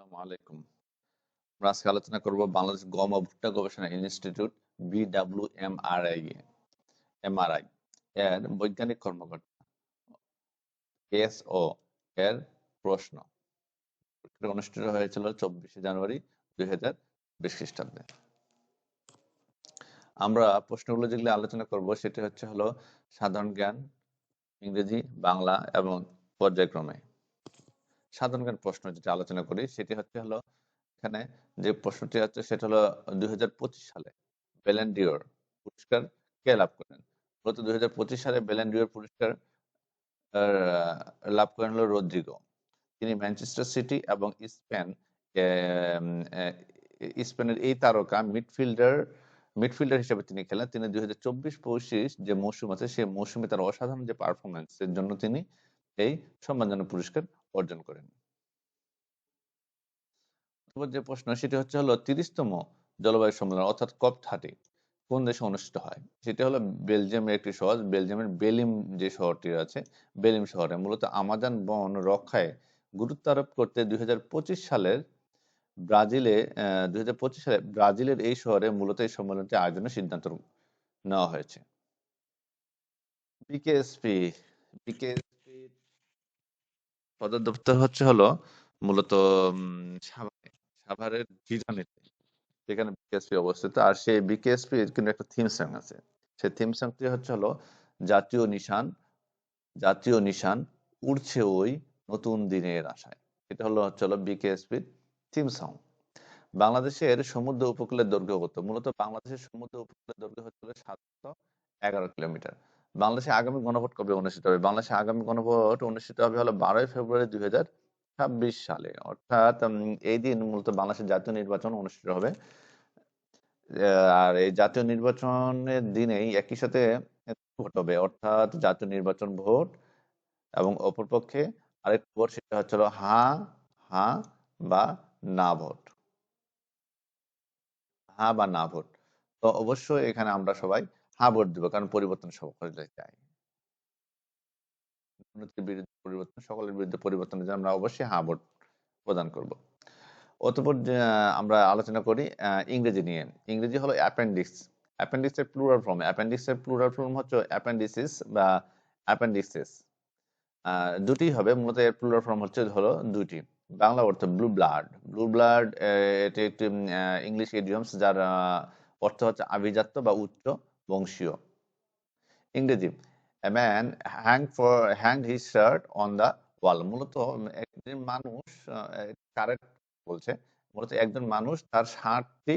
আসসালামু আলাইকুম। আমরা আজকে আলোচনা করব বাংলাদেশ গম ও ভুট্টা গবেষণা ইনস্টিটিউট, বিডাব্লিউএমআরআই এমআরআই এর বৈজ্ঞানিক কর্মকর্তা এর প্রশ্ন। অনুষ্ঠিত হয়েছিল চব্বিশে জানুয়ারি দুই হাজার বিশ খ্রিস্টাব্দে। আমরা প্রশ্নগুলো যেগুলো আলোচনা করব সেটি হচ্ছে হলো সাধারণ জ্ঞান, ইংরেজি, বাংলা এবং পর্যায়ক্রমে। সাধারণ জ্ঞান প্রশ্ন যেটা আলোচনা করি, সেটি হচ্ছে হলো এখানে যে প্রশ্নটি আছে, সেটা হলো দুই সালে বেলেন্ডিওর পুরস্কার কে লাভ করেন? মূলত দুই সালে বেলেন্ডিওর পুরস্কার লাভ করেন হলো রদ্রিগো। তিনি ম্যানচেস্টার সিটি এবং স্পেন স্পেনের এই তারকা মিডফিল্ডার মিডফিল্ডার হিসেবে তিনি খেলেন। তিনি দুই হাজার যে মৌসুম আছে, সেই মৌসুমে তার অসাধারণ যে পারফরমেন্সের জন্য তিনি এই সম্মানজনক পুরস্কার অর্জন করেন। যে প্রশ্ন, সেটি হচ্ছে হলো তিরিশতম জলবায়ু সম্মেলন, অর্থাৎ কপ থার্টি, কোন দেশে অনুষ্ঠিত হয়? সেটা হলো বেলজিয়ামের একটি শহর, বেলজিয়ামের বেলিম যে শহরটি আছে বেলিম শহরে মূলত আমাজন বন রক্ষায় গুরুত্ব আরোপ করতে দুই হাজার পঁচিশ সালের ব্রাজিলে দুই হাজার পঁচিশ সালে ব্রাজিলের এই শহরে মূলত এই সম্মেলনটি আয়োজনের সিদ্ধান্ত নেওয়া হয়েছে। বিকেএসপি বিকেএসপি সদর দপ্তর হচ্ছে হলো মূলত সাভারে, সাভারের জিরানিতে সেখানে বিকেএসপি অবস্থিত। আর সেই বিকেএসপি কিন্তু একটা থিম সং আছে। সেই থিম সংটি হচ্ছে হলো, জাতীয় নিশান জাতীয় নিশান উড়ছে ওই নতুন দিনের আশায়। এটা হলো, হচ্ছে হলো বিকেএসপির থিম সং বাংলাদেশের সমুদ্র উপকূলের দৈর্ঘ্য কত? মূলত বাংলাদেশের সমুদ্র উপকূলের দৈর্ঘ্য হচ্ছে সাতশো এগারো কিলোমিটার। বাংলাদেশে আগামী গণভোট কবে অনুষ্ঠিত হবে? বাংলাদেশে আগামী গণভোট অনুষ্ঠিত হবে হলো বারোই ফেব্রুয়ারি দুই হাজার ছাব্বিশ সালে। অর্থাৎ এই দিন মূলত বাংলাদেশের জাতীয় নির্বাচন অনুষ্ঠিত হবে। আর এই জাতীয় নির্বাচনের দিনেই একই সাথে ভোট হবে। অর্থাৎ জাতীয় নির্বাচন ভোট এবং অপরপক্ষে আরেক ভোট সেটা হচ্ছে হা হা বা না ভোট। হা বা না ভোট। তো অবশ্যই এখানে আমরা সবাই হা ভোট দিব। কারণ পরিবর্তন সকলে চাই। উন্নতির বিরুদ্ধে পরিবর্তন, সকলের বিরুদ্ধে পরিবর্তনের জন্য আমরা অবশ্যই হা ভোট প্রদান করব। অতঃপর আমরা আলোচনা করি ইংরেজি নিয়ে। ইংরেজি হলো অ্যাপেন্ডিক্স অ্যাপেন্ডিক্সের প্লুরাল ফর্ম অ্যাপেন্ডিক্সের প্লুরাল ফর্ম হচ্ছে অ্যাপেন্ডিসিস বা অ্যাপেন্ডিক্সেস দুটি হবে। মূলত এর প্লুরাল ফর্ম হচ্ছে হলো দুটি বাংলা অর্থ ব্লু ব্লাড ব্লু ব্লাড এটি একটি ইংলিশ ইডিয়মস যার অর্থ হচ্ছে আভিজাত্য বা উচ্চ। বংশীয় ইংরেজি, a man hang for hanged his shirt on the wall. মূলত একজন মানুষ কারেক্ট বলছে, মূলত একজন মানুষ তার শার্টটি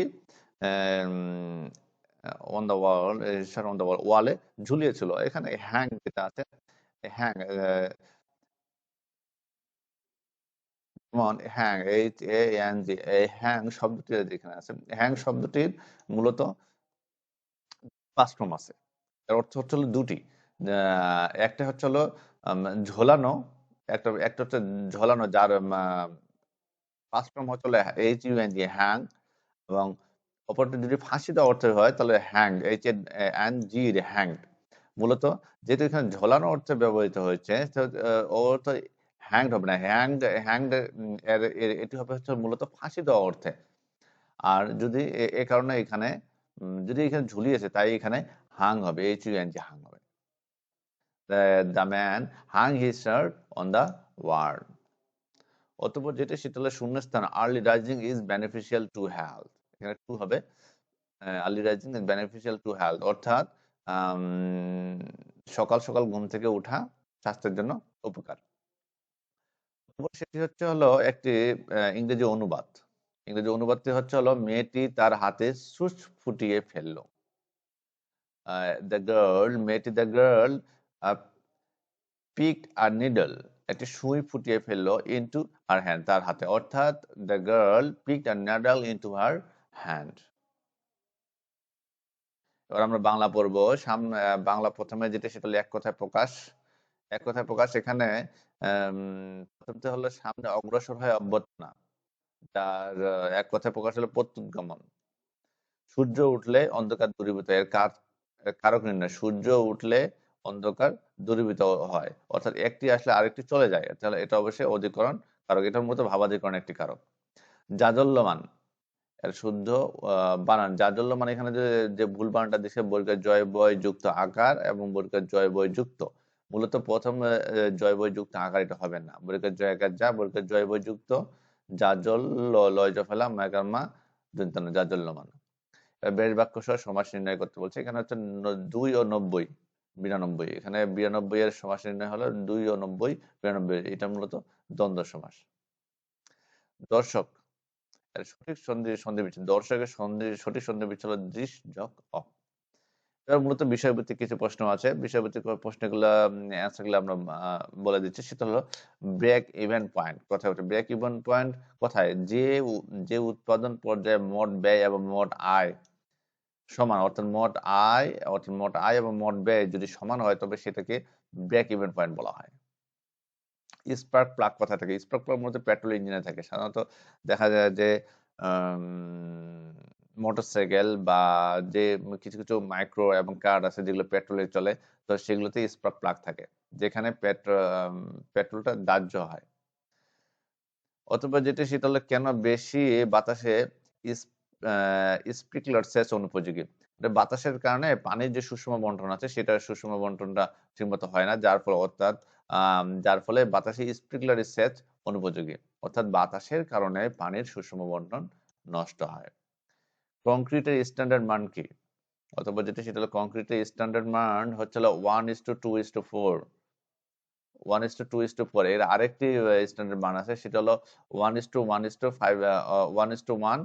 on the wall shirt on the wall ওয়ালে ঝুলিয়েছিল। এখানে হ্যাং যেটা আছে hang hang H A N G এই হ্যাং শব্দটি যেখানে আছে। হ্যাং শব্দটির মূলত ফর্ম আছে। এর অর্থ হচ্ছে হলো দুটি। একটা হচ্ছে হলো ঝোলানো, একটা একটা হচ্ছে ঝোলানো যার ফর্ম হচ্ছে হলো H U N G hung এবং অপরটি যদি ফাঁসি দেওয়া অর্থে হয়, তাহলে hang H N G hanged মূলত যেহেতু এখানে ঝোলানো অর্থে ব্যবহৃত হয়েছে, তো হ্যাংড হবে না। হ্যাংড হ্যাংড এটি হবে হচ্ছে মূলত ফাঁসি দেওয়া অর্থে। আর যদি এ কারণে এখানে যদি এখানে ঝুলিয়েছে তাই এখানে হাং হবে এইচ ইউ এন জি হাং হবে। The man hung his shirt on the word অতঃপর যেটা, সেটা হলো শূন্যস্থান। Early rising is beneficial to health এখানে টু হবে। Early rising is beneficial to health অর্থাৎ সকাল সকাল ঘুম থেকে উঠা স্বাস্থ্যের জন্য উপকার। সেটি হচ্ছে হলো একটি ইংরেজি অনুবাদ। ইংরেজি অনুবাদটি হচ্ছে হলো মেয়েটি তার হাতে সুচ ফুটিয়ে ফেলল। দ্য গার্ল মেয়েটি the girl pick R needle একটি সুই ফুটিয়ে ফেলল ইনটু আর হ্যান্ড তার হাতে। অর্থাৎ the girl pick R needle into her hand. এবার আমরা বাংলা পড়ব। সামনে বাংলা প্রথমে যেটা সেটা হলো এক কথায় প্রকাশ। এক কথায় প্রকাশ এখানে আম, প্রথমতে হলো সামনে অগ্রসর হয় অভ্যর্থনা। আহ, এক কথায় প্রকাশ হলো প্রত্যুৎগমন সূর্য উঠলে অন্ধকার দূরীভূত এর কার কারক নির্ণয় সূর্য উঠলে অন্ধকার দূরীভূত হয়। অর্থাৎ একটি আসলে আরেকটি চলে যায়। তাহলে এটা অবশ্যই অধিকরণ কারক। এটার মতো ভাবাধিকরণ একটি কারক। জাজল্যমান এর শুদ্ধ বানান। জাজল্যমান এখানে যে যে ভুল বানানটা দিচ্ছে বর্গের জয় বয় যুক্ত আকার এবং বর্গের জয় বয় যুক্ত। মূলত প্রথম জয় বয় যুক্ত আকার এটা হবে না। বর্গের জয় আকার যা বর্গের জয় বয় যুক্ত বেশ বাক্য সহ সমাস নির্ণয় করতে বলছে, এখানে হচ্ছে দুই ও নব্বই, বিরানব্বই। এখানে বিরানব্বই এর সমাস নির্ণয় হলো দুই ও নব্বই, বিরানব্বই, এটা মূলত দ্বন্দ্ব সমাস। দর্শক সঠিক সন্ধি সন্ধি বিচ্ছেদ দর্শকের সন্ধি, সঠিক সন্ধি বিচ্ছেদ হলো দৃশ যক অ। এবার মূলত বিষয়ভিত্তিক কিছু প্রশ্ন আছে। বিষয়ভিত্তিক প্রশ্নগুলো অ্যান্সারগুলো আমরা বলে দিচ্ছি। সেটা হলো ব্রেক ইভেন্ট পয়েন্ট কোথায় হচ্ছে ব্রেক ইভেন্ট পয়েন্ট কোথায়? যে যে উৎপাদন পর্যায়ে মোট ব্যয় এবং মোট আয় সমান, অর্থাৎ মোট আয়, অর্থাৎ মোট আয় এবং মোট ব্যয় যদি সমান হয়, তবে সেটাকে ব্রেক ইভেন্ট পয়েন্ট বলা হয়। স্পার্ক প্লাগ কথা থাকে? স্পার্ক প্লাগ মূলত পেট্রোল ইঞ্জিনে থাকে। সাধারণত দেখা যায় যে মোটরসাইকেল বা যে কিছু কিছু মাইক্রো এবং কার আছে যেগুলো পেট্রোলে চলে, তো সেগুলোতে স্পার্ক প্লাগ থাকে, যেখানে পেট্রোলটা দাহ্য হয়। অথবা যেটা সেটা হলো কেন বেশি বাতাসে স্প্রিকলার সেচ অনুপযোগী? বাতাসের কারণে পানির যে সুষম বন্টন আছে, সেটা সুষম বন্টনটা ঠিকমতো হয় না, যার ফলে, অর্থাৎ যার ফলে বাতাসে স্প্রিকলার সেচ অনুপযোগী। অর্থাৎ বাতাসের কারণে পানির সুষম বন্টন নষ্ট হয়। কংক্রিটের স্ট্যান্ডার্ড মান কি? অথবা যেটা সেটা হলো কংক্রিটের স্ট্যান্ডার্ড মান হচ্ছে হলো one is to two is to four one is to two is to four এর আরেকটি স্ট্যান্ডার্ড মান আছে, সেটা হলো one is to one is to five one is to one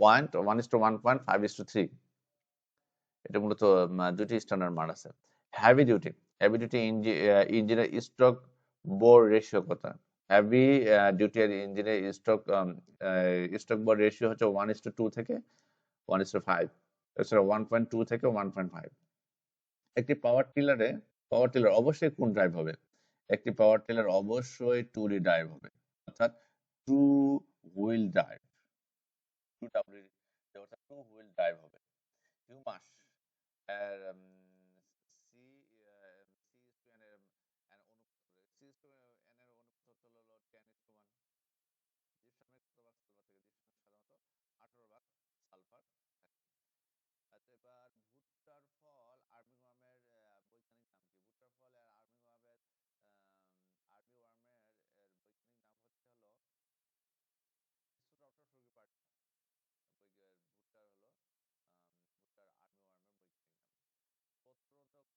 point one is to one point five is to three এটা মূলত দুটি standard মান আছে। হ্যাভি ডিউটি হ্যাভি ডিউটি ইঞ্জিনের স্ট্রোক বোর রেশিও কত? হ্যাভি ডিউটি ইঞ্জিনের stroke stroke bore ratio হচ্ছে one is to two থেকে ওয়ান ইস টু ফাইভ এছাড়া ওয়ান পয়েন্ট টু থেকে ওয়ান পয়েন্ট ফাইভ একটি পাওয়ার টিলারে পাওয়ার টিলার অবশ্যই কোন ড্রাইভ হবে? একটি পাওয়ার টিলার অবশ্যই টু ড্রাইভ হবে। অর্থাৎ two wheel drive two W two wheel drive হবে। হিউমাস এর সি সি টু এন এর অনুপাত সি টু এন এর অনুপাত হলো টেন ইস টু ওয়ান জিপসামের কত ভাগ সালফার থেকে জিপসাম সাধারণত ভাগ সালফার আচ্ছা এবার ভুট্টার ফল আর্মিওয়ামের বৈজ্ঞানিক নাম কি? ভুট্টার ফল আর আর্মিওয়ামের আর্মিওয়ামের বৈজ্ঞানিক নাম হচ্ছে হলো ছোট সুগি পার্ট ভুট্টার হলো ভুট্টার আর্মিওয়ামের বৈজ্ঞানিক নাম। পত্ররোধক